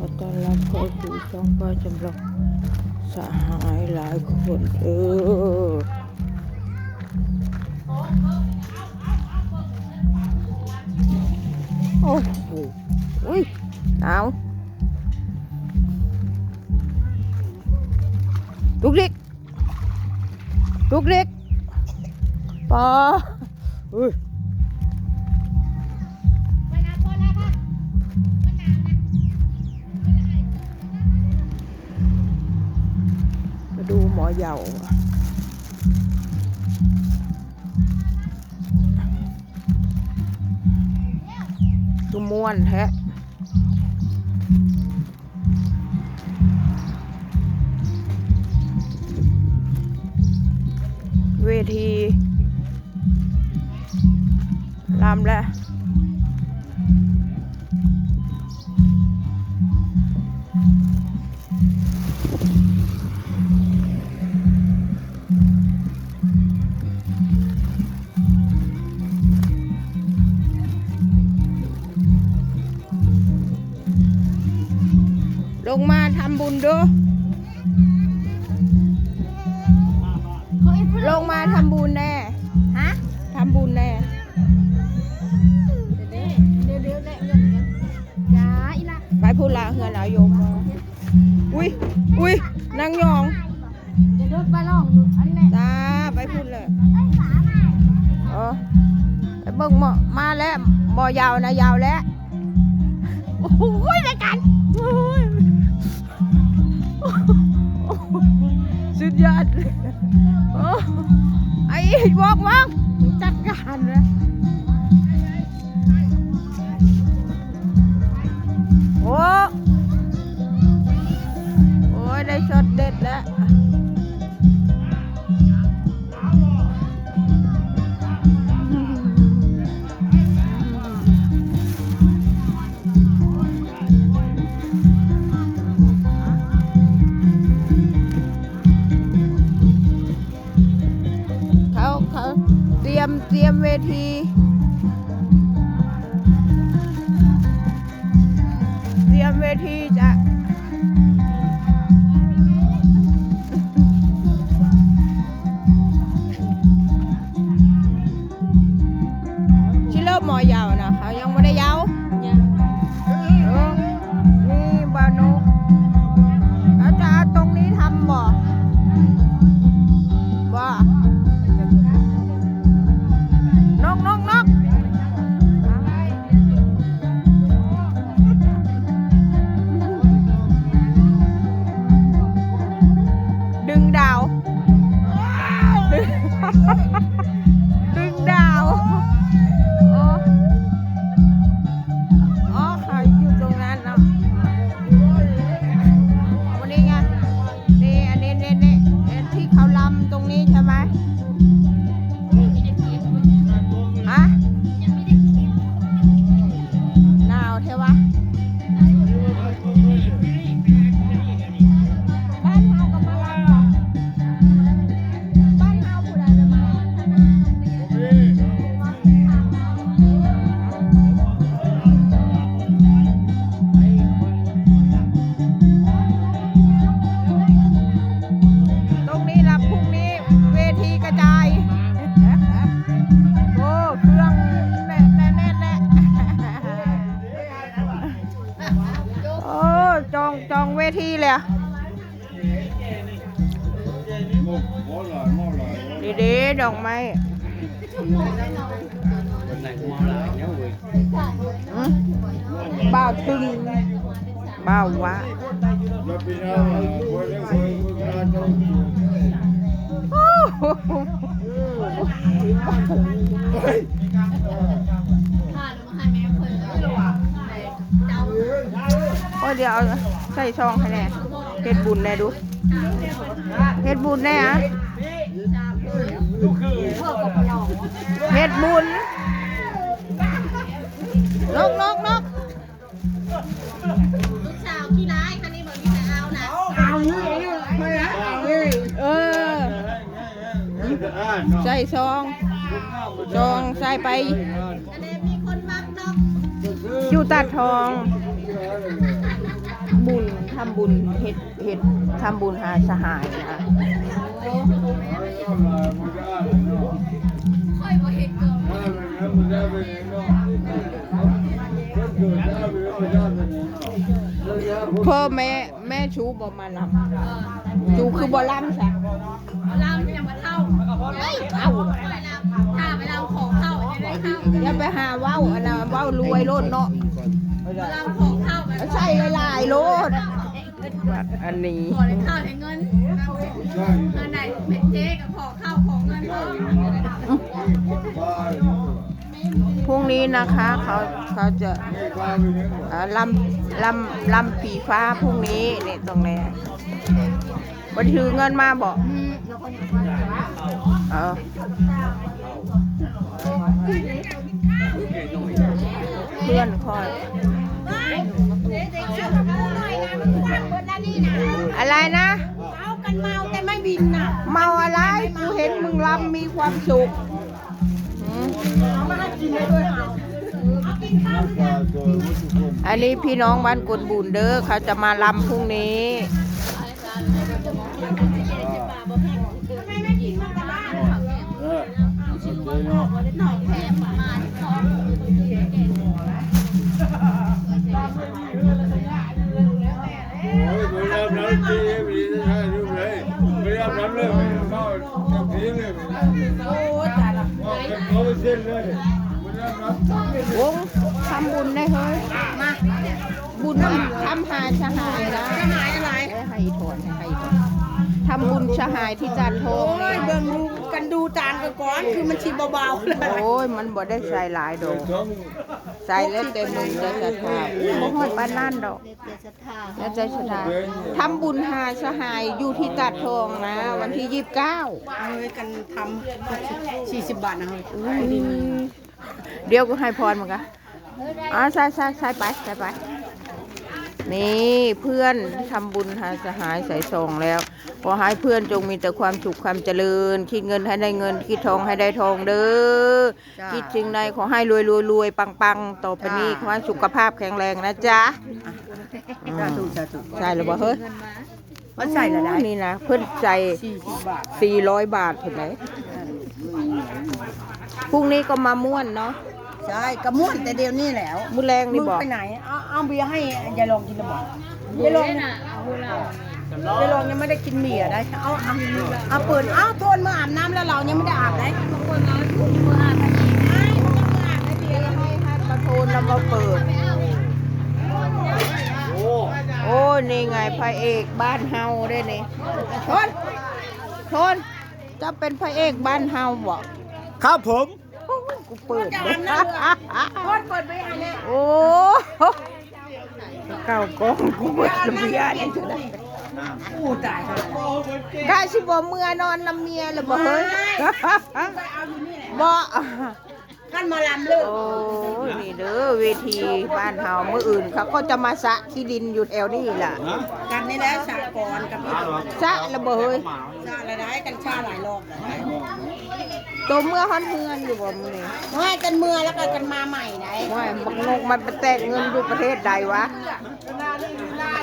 ขอต้อนรับเข้าสู่ช่องป้าจำลองสหายหลายคนเออโอ้โหอุ้ยหนาวลุกเด็กลุกเด็กปออุ้ย มาดูหมอเยาคือม่วนแท้เวทีลำแล้ว ลงมาทำบุญดู ลงมาทำบุญแน่ ฮะทำบุญแน่เดี๋ยวเดี๋ยวเดี๋ยวเดี๋ยวเดี๋ยวอย่าอีละไปพูดลาเฮือนเอาโยมมาอุ้ยอุ้ยนางยองเดี๋ยวเดี๋ยวไปลองดูอันนี้จ้าไปพูดเลยเออไปเบิ่งหมอมาแล้วหมอยาวนะยาวแล้ว โอ้โหรายการโอ้ย สุดยอดเลยโอ้ไอ้บอกวังจัดการนะโอ้โอ้ยได้ช็อตเด็ดแล้ว ดีๆดอกไม้อืมบ่าวตึงบ่าววะโอ้โหค่ะหนูมาให้แม่เพิ่นแล้วเจ้าโอ้ยเดี๋ยวเอาใส่ซองให้แน่เฮ็ดบุญแน่ดูเฮ็ดบุญแน่อะ เพิ่มกับเราเฮ็ดบุญนกนกนกลูกสาวขี้ร้ายคันนี้บอกมีแต่เอานะเออใส่ซองซองใส่ไปอันนี้มีคนมักเนาะอยู่ตัดทองเทำบุญเฮ็ดเฮ็ดทำบุญหาสหายนะ พ่อแม่แม่ชูบ่มาลำชูคือบ่ลำซะลำยังมาเท่าเฮ้ยเอ้าถ้าไปลำของเข้าจะได้เข้าอย่าไปหาว้าอันน่ะเว้ารวยโลดเนาะลำของเข้าใส่หลายโลดอันนี้ขอได้เข้าได้เงินเงินไหนเป็นเจ๊กับของเข้าของเงินเขา พรุ่งนี้นะคะเขาเขาจะเอ่อลำลำลำผีฟ้าพรุ่งนี้นี่ตรงนี้บันถือเงินมาบอกเออเพื่อนคอย อะไรนะเอากันเมาแต่ไม่บินน่ะเมาอะไรกูเห็นมึงลำมีความสุขหืมเอันนี้พี่น้องบ้านกุนบุญเด้อเขาจะมาลำพรุ่งนี้ทำไมไม่กินมันกลับบ้านโอ้ตายละ วงทำบุญได้เฮ้ยมาบุญทำหาชหายนะจะหายอะไรให้ถอนให้ถอน ทำบุญชหายที่จันทโอ้งยเบิ่งดูกันดูจานกันก่อนคือมันชีเบาๆเลยโอ้ยมันบ่ได้ใส่หลายดอกใส่แล้วแต่มึงจะศรัทธาบ่ฮอดปานนั่นดอกแล้วจะศรัทธาทำบุญหาชหายอยู่ที่จัดทองนะ วันที่ยี่สิบเก้าเอ้ยกันทำสี่สิบบาทนะเฮ้ยเดี๋ยวก็ให้พรเหมือนกันอ๋อใส่ใส่ใส่ไปใส่ไปนี่เพื่อนทำบุญหาสหายใส่ซองแล้ว ขอให้เพื่อนจงมีแต่ความสุขความเจริญ คิดเงินให้ได้เงิน คิดทองให้ได้ทองเด้อคิดสิ่งใดขอให้รวยรวยรวยปังปังต่อไปนี้ขอให้สุขภาพแข็งแรงนะจ๊ะ สาธุสาธุใช่หรือเปล่าเฮ้ยมันใส่ละได้นี่นะเพื่อนใจ สี่สิบบาทสี่ร้อยบาทเห็นไหมพรุ่งนี้ก็มาม่วนเนาะใช่กระม่วนแต่เดียวนี้แล้วมื้อแรงมึนี่งบอก ไปไหน เอาเอาเบียร์ให้ยายลองกินหรือเปล่ายายลองเล่นเนี่ยอะเอาพูด เรายายลองยังไม่ได้กินเบียได้เอาเอาเอาเปิดเอาโทนมาอาบน้ำแล้วเรายังไม่ได้อาบเลยบางคนเอาถุงมืออาบน้ไม่มันยังไม่อาบเลยเบียร์ให้ให้มาโทนแล้วมาเปิด โอ้นี่ไงพระเอกบ้านเฮาได้นี่ทนทนจะเป็นพระเอกบ้านเฮาบอกครับผมกูเปิดจะเลยโทนเปิดไปให้เนี่ยโอ้เก้ากองกูเปิดเบียร์นี่เถอะ อู้ตายแล้วกาสิบ่เมื่อนอนน้ำเมียเลยบ่เฮ้ยไปเอาอยู่นี่แหละบ่กันมาลำเลยโอ้ยนี่เด้อเวทีบ้านเฮาเมื่ออื่นเขาก็จะมาสระที่ดินอยู่แถวนี้ล่ะ กันนี่แหละสากรกับพี่สระระเบยชาอะไรได้กันชาหลายรอบแล้วตัวเมื่อฮอนเฮือนอยู่บ่มื้อนี้ไม่กันเมื่อแล้วก็กันมาใหม่ไหนว่าบักนกมันไปแตกเงินอยู่ประเทศใดวะ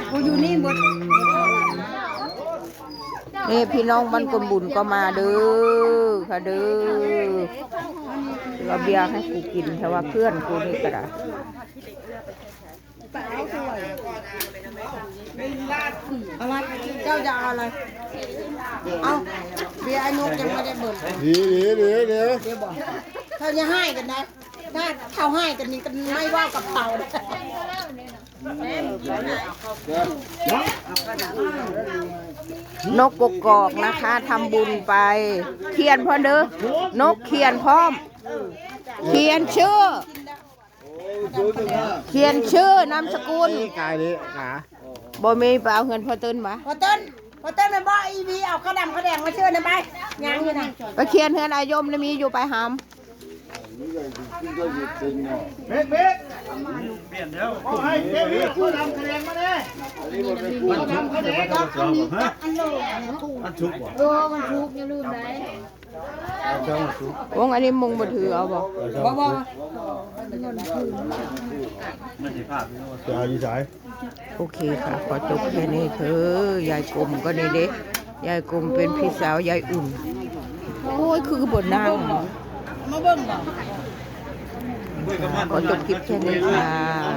กูอยู่นี่หมด นี่พี่น้องบ้านกลมบุญก็มาเด้อค่ะเด้อเอาเบียร์ให้กูกินแต่ว่าเพื่อนกูนี่ก็ได้อะไรเจ้าจะเอาอะไร เอาเบียร์ไอ้นกยังไม่ได้เบิดเดี๋ยวเดี๋ยวเดี๋ยวเดี๋ยวบอกเขาจะให้กันนะ ถ้าเขาให้กันนี่กันไม่ว่ากับเขา นะนกกกอกนะคะทำบุญไป เขียนพ่อเด้อนกเขียนพร้อม เขียนชื่อ เขียนชื่อนามสกุลนี่กายนี้ขาบ่มีไปเอาเงินพ่อตื้นมาพอต้นพอต้นมันบอกอีวีเอาข้าวดำข้าวแดงมาเชื่อนะไปยังอยู่นะไปเขียนเฮือนอายมนี่มีอยู่ไปหามเบ็ดเบ็ด เปลี่ยนแล้วโอ้ยเบ็ดเบ็ดผู้ทำคะแนนมาเลยผู้ทำคะแนนก็อันนี้อันโลอันชุกบ่เออมันทุกอย่าลืมได้วงอันนี้มุงบ่ถือเอาบ่บ่บ่จะเอาอยู่สายโอเคค่ะขอจบแค่นี้เถอะยายกลมก็นี่เด้ยายกลมเป็นพี่สาวยายอุ่นโอ้ยคือบนนั่งมาเบิ่งบ่ ขอจบคลิปแค่นี้ค่ะ